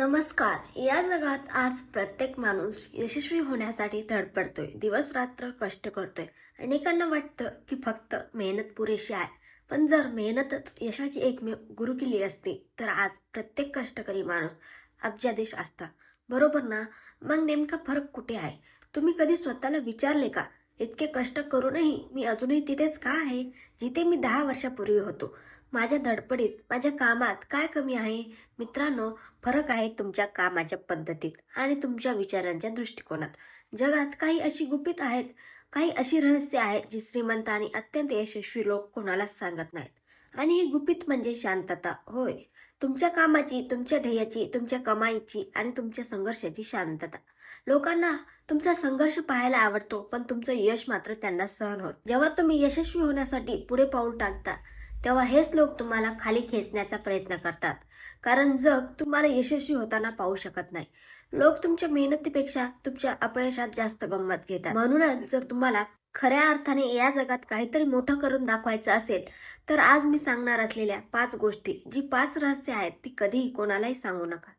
नमस्कार. या जगात आज प्रत्येक माणूस यशस्वी होण्यासाठी धडपडतोय. दिवस रात्र कष्ट करतोय. अनेकांना वाटतं की फक्त मेहनत पुरेशी आहे. पण जर मेहनतच यशाची एकमेव गुरुकिल्ली असती तर आज प्रत्येक कष्टकरी माणूस अब्जादेश असता. बरोबर ना? मग नेमका फरक कुठे आहे? तुम्ही कधी स्वतःला विचारले का? इतके कष्ट करूनही मी अजूनही तिथेच का आहे? जिथे मी दहा वर्षापूर्वी होतो. माझ्या धडपडीत माझ्या कामात काय कमी आहे? मित्रांनो फरक आहे तुमच्या कामाच्या पद्धतीत आणि तुमच्या विचारांच्या दृष्टिकोनात. जगात काही अशी गुपित आहेत काही अशी रहस्य आहेत जी श्रीमंत आणि अत्यंत यशस्वी लोक कोणालाच सांगत नाहीत. आणि ही गुपित म्हणजे शांतता. होय तुमच्या कामाची तुमच्या ध्येयाची तुमच्या कमाईची आणि तुमच्या संघर्षाची शांतता. लोकांना तुमचा संघर्ष पाहायला आवडतो पण तुमचं यश मात्र त्यांना सहन होत. जेव्हा तुम्ही यशस्वी होण्यासाठी पुढे पाऊल टाकता तेव्हा हेच लोक तुम्हाला खाली खेचण्याचा प्रयत्न करतात. कारण जग तुम्हाला यशस्वी होताना पाहू शकत नाही. लोक तुमच्या मेहनतीपेक्षा तुमच्या अपयशात जास्त गंमत घेतात. म्हणूनच जर तुम्हाला खऱ्या अर्थाने या जगात काहीतरी मोठं करून दाखवायचं असेल तर आज मी सांगणार असलेल्या पाच गोष्टी जी पाच रहस्य आहेत ती कधीही कोणालाही सांगू नका.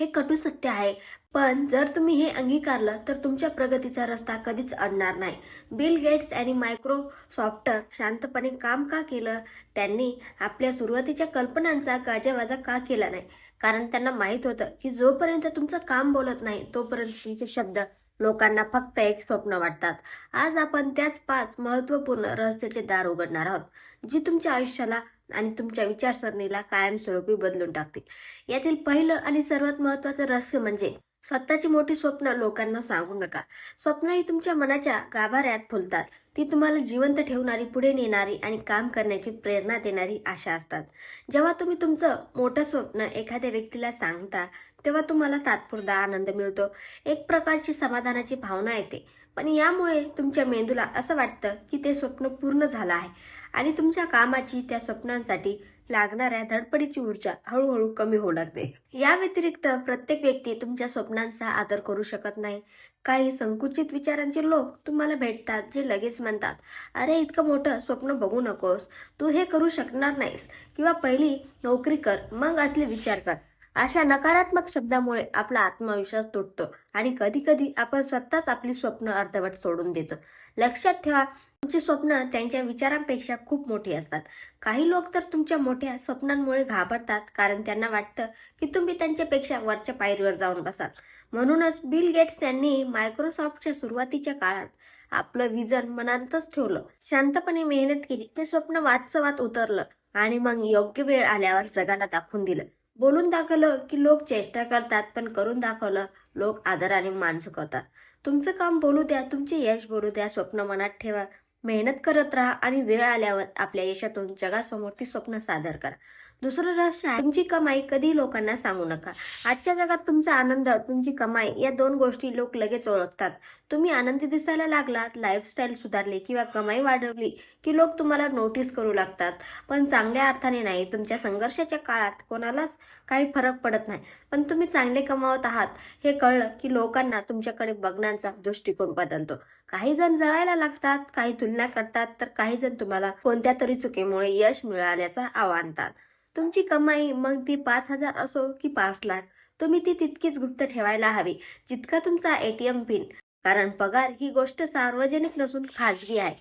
हे कटू सत्य आहे. पण जर तुम्ही हे अंगीकारलं तर तुमच्या प्रगतीचा रस्ता कधीच अडणार नाही. बिल गेट्स आणि मायक्रोसॉफ्ट शांतपणे काम का केलं? त्यांनी आपल्या सुरुवातीच्या कल्पनांचा गाजावाजा का केला नाही? कारण त्यांना माहीत होतं की जोपर्यंत तुमचं काम बोलत नाही तोपर्यंत तुमचे शब्द लोकांना फक्त एक स्वप्न वाटतात. आज आपण त्याच पाच महत्त्वपूर्ण रहस्याचे दार उघडणार आहोत जी तुमच्या आयुष्याला आणि तुमच्या विचारसरणीला कायमस्वरूपी बदलून टाकतील. यातील पहिलं आणि सर्वात महत्त्वाचं रहस्य म्हणजे स्वतःची मोठी स्वप्न लोकांना सांगू नका. स्वप्न ही तुमच्या मनाच्या गाभाऱ्यात फुलतात. ती तुम्हाला जिवंत ठेवणारी पुढे नेणारी आणि काम करण्याची प्रेरणा देणारी आशा असतात. जेव्हा तुम्ही तुमचं मोठं स्वप्न एखाद्या व्यक्तीला सांगता तेव्हा तुम्हाला तात्पुरता आनंद मिळतो. एक प्रकारची समाधानाची भावना येते. पण यामुळे तुमच्या मेंदूला असं वाटतं की ते स्वप्न पूर्ण झालं आहे. आणि तुमच्या कामाची त्या स्वप्नांसाठी लागणाऱ्या धडपडीची ऊर्जा हळूहळू कमी होऊ लागते. या व्यतिरिक्त प्रत्येक व्यक्ती तुमच्या स्वप्नांचा आदर करू शकत नाही. काही संकुचित विचारांचे लोक तुम्हाला भेटतात जे लगेच म्हणतात अरे इतकं मोठं स्वप्न बघू नकोस. तू हे करू शकणार नाहीस. किंवा पहिली नोकरी कर मग असले विचार कर. अशा नकारात्मक शब्दामुळे आपला आत्मविश्वास तुटतो आणि कधी कधी आपण स्वतःच आपली स्वप्न अर्धवट सोडून देतो. लक्षात ठेवा तुमची स्वप्न त्यांच्या विचारांपेक्षा खूप मोठी असतात. काही लोक तर तुमच्या मोठ्या स्वप्नांमुळे घाबरतात कारण त्यांना वाटतं की तुम्ही त्यांच्यापेक्षा वरच्या पायरीवर जाऊन बसाल. म्हणूनच बिल गेट्स यांनी मायक्रोसॉफ्टच्या सुरुवातीच्या काळात आपलं विजन मनातच ठेवलं. शांतपणे मेहनत केली ते स्वप्न वाचवात उतरलं आणि मग योग्य वेळ आल्यावर जगाला दाखवून दिलं. बोलून दाखवलं की लोक चेष्टा करतात पण करून दाखवलं लोक आदराने मान चुकवतात तुमचं काम बोलू द्या तुमचे यश बोलू द्या स्वप्न मनात ठेवा. मेहनत करत राहा आणि वेळ आल्यावर आपल्या यशातून जगासमोर ती स्वप्न सादर करा. दुसरं रहस्य आहे तुमची कमाई कधी लोकांना सांगू नका. आजच्या जगात तुमचा आनंद तुमची कमाई या दोन गोष्टी लोक लगेच ओळखतात. तुम्ही आनंदी दिसायला लागलात लाईफस्टाईल सुधारली किंवा कमाई वाढवली की लोक तुम्हाला नोटीस करू लागतात. पण चांगल्या अर्थाने नाही तुमच्या संघर्षाच्या काळात कोणालाच काही फरक पडत नाही. पण तुम्ही चांगले कमावत आहात हे कळलं की लोकांना तुमच्याकडे बघण्याचा दृष्टिकोन बदलतो. काही जण जळायला लागतात काही तुलना करतात तर काही जण तुम्हाला कोणत्या तरी चुकीमुळे यश मिळाल्याचा आव्हानतात. तुमची कमाई मग ती पाच हजार असो की पाच लाख तुम्ही ती तितकीच गुप्त ठेवायला हवी जितका तुमचा एटीएम पिन. कारण पगार ही गोष्ट सार्वजनिक नसून खाजगी आहे.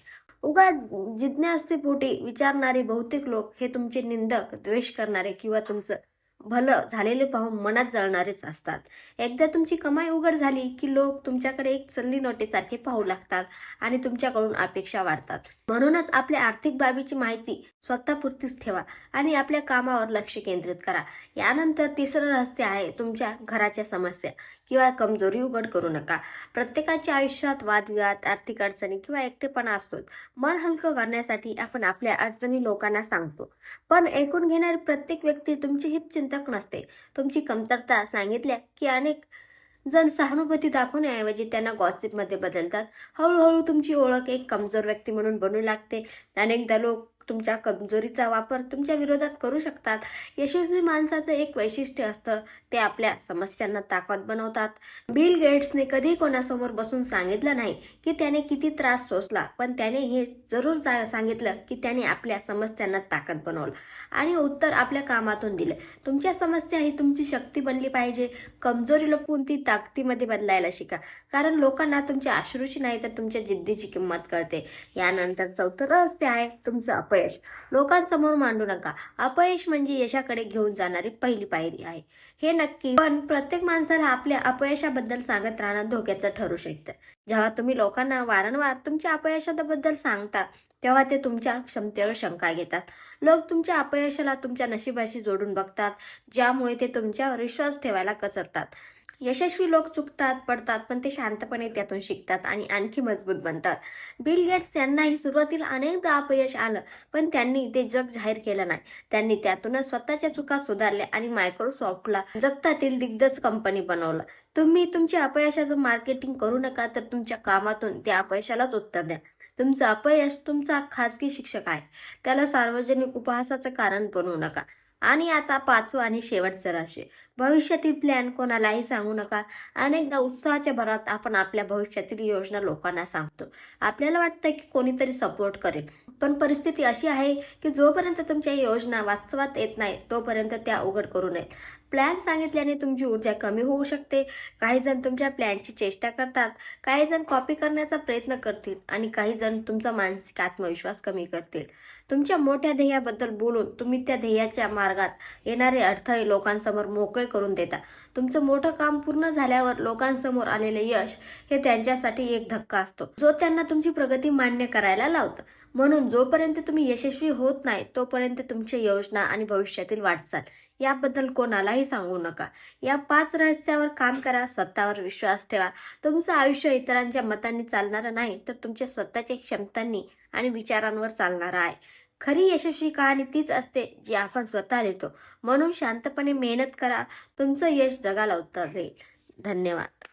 उगा जिज्ञासेपोटी विचारणारे बहुतेक लोक हे तुमचे निंदक द्वेष करणारे किंवा तुमचं भलं झालेले पाहून मनात जळणारेच असतात. एकदा तुमची कमाई उघड झाली की लोक तुमच्याकडे एक चल्ली नोटेसारखे पाहू लागतात आणि तुमच्याकडून अपेक्षा वाढतात. म्हणूनच आपल्या आर्थिक बाबीची माहिती स्वतःपुरतीच ठेवा आणि आपल्या कामावर लक्ष केंद्रित करा. यानंतर तिसरं रहस्य आहे तुमच्या घराच्या समस्या किंवा कमजोरी उघड करू नका. प्रत्येकाच्या आयुष्यात वादविवाद आर्थिक अडचणी किंवा एकटेपणा असतोच. मन हलकं करण्यासाठी आपण आपल्या अडचणी लोकांना सांगतो. पण ऐकून घेणारी प्रत्येक व्यक्ती तुमची हित चिंतक नसते. तुमची कमतरता सांगितल्या की अनेक जण सहानुभूती दाखवण्याऐवजी त्यांना गॉसिपमध्ये बदलतात. हळूहळू तुमची ओळख एक कमजोर व्यक्ती म्हणून बनू लागते. अनेकदा लोक तुमच्या कमजोरीचा वापर तुमच्या विरोधात करू शकतात. यशस्वी माणसाचं एक वैशिष्ट्य असतं ते आपल्या समस्यांना ताकद बनवतात. बिल गेट्सने कधी कोणासमोर बसून सांगितलं नाही की त्याने किती त्रास सोसला पण त्याने हे जरूर जा- सांगितलं की त्याने आपल्या समस्यांना ताकद बनवलं आणि उत्तर आपल्या कामातून दिलं. तुमच्या समस्या ही तुमची शक्ती बनली पाहिजे. कमजोरी लपवून ती ताकदीमध्ये बदलायला शिका. कारण लोकांना तुमच्या अश्रूची नाही तर तुमच्या जिद्दीची किंमत कळते. यानंतर चौथं रहस्य आहे तुमचं अपयश. लोकांसमोर मांडू नका. अपयश म्हणजे यशाकडे घेऊन जाणारी पहिली पायरी आहे. हे नक्की. पण प्रत्येक माणसाला आपल्या अपयशाबद्दल सांगत राहणं धोक्याचं ठरू शकतं. जेव्हा तुम्ही लोकांना वारंवार तुमच्या अपयशाबद्दल सांगता तेव्हा ते तुमच्या क्षमतेवर शंका घेतात. लोक तुमच्या अपयशाला तुमच्या नशिबाशी जोडून बघतात ज्यामुळे ते तुमच्यावर विश्वास ठेवायला कचरतात. यशस्वी लोक चुकतात पडतात पण ते शांतपणे त्यातून शिकतात आणि आणखी मजबूत बनतात. बिल गेट्स यांनाही सुरुवातीला अनेकदा अपयश आलं पण त्यांनी ते जग जाहीर केलं नाही. त्यांनी त्यातूनच स्वतःच्या चुका सुधारल्या आणि मायक्रोसॉफ्टला जगतातील दिग्गज कंपनी बनवलं. तुम्ही तुमच्या अपयशाचं मार्केटिंग करू नका तर तुमच्या कामातून त्या अपयशालाच उत्तर द्या. तुमचं अपयश तुमचा खाजगी शिक्षक आहे. त्याला सार्वजनिक उपहासाचं कारण बनवू नका. आणि आता पाचवं आणि शेवटचं राशी. भविष्यातील प्लॅन कोणालाही सांगू नका. अनेकदा उत्साहाच्या भरात आपण आपल्या भविष्यातील योजना लोकांना सांगतो. आपल्याला वाटतं की कोणीतरी सपोर्ट करेल. पण परिस्थिती अशी आहे की जोपर्यंत तुमच्या योजना वास्तवात येत नाही तोपर्यंत त्या उघड करू नयेत. प्लॅन सांगितल्याने तुमची ऊर्जा कमी होऊ शकते. काही जण तुमच्या प्लॅनची चेष्टा करतात. काही जण कॉपी करण्याचा प्रयत्न करतील आणि काही जण तुमचा मानसिक आत्मविश्वास कमी करतील. तुमच्या मोठ्या ध्येयाबद्दल बोलून तुम्ही त्या ध्येयाच्या मार्गात येणारे अडथळे लोकांसमोर मोकळे करून देता तुमचं मोठं काम पूर्ण झाल्यावर लोकांसमोर आलेले यश हे त्यांच्यासाठी एक धक्का असतो. जो त्यांना तुमची प्रगती मान्य करायला लावतं. म्हणून जोपर्यंत तुम्ही यशस्वी होत नाही तोपर्यंत तुमची योजना आणि भविष्यातील वाटचाल याबद्दल कोणालाही सांगू नका. या पाच रहस्यावर काम करा स्वतःवर विश्वास ठेवा. तुमचं आयुष्य इतरांच्या मतांनी चालणारं नाही तर तुमच्या स्वतःच्या क्षमतांनी आणि विचारांवर चालणारं आहे. खरी यशस्वी कहाणी तीच असते जी आपण स्वतः लिहितो. म्हणून शांतपणे मेहनत करा. तुमचं यश जगाला उत्तर देईल. धन्यवाद.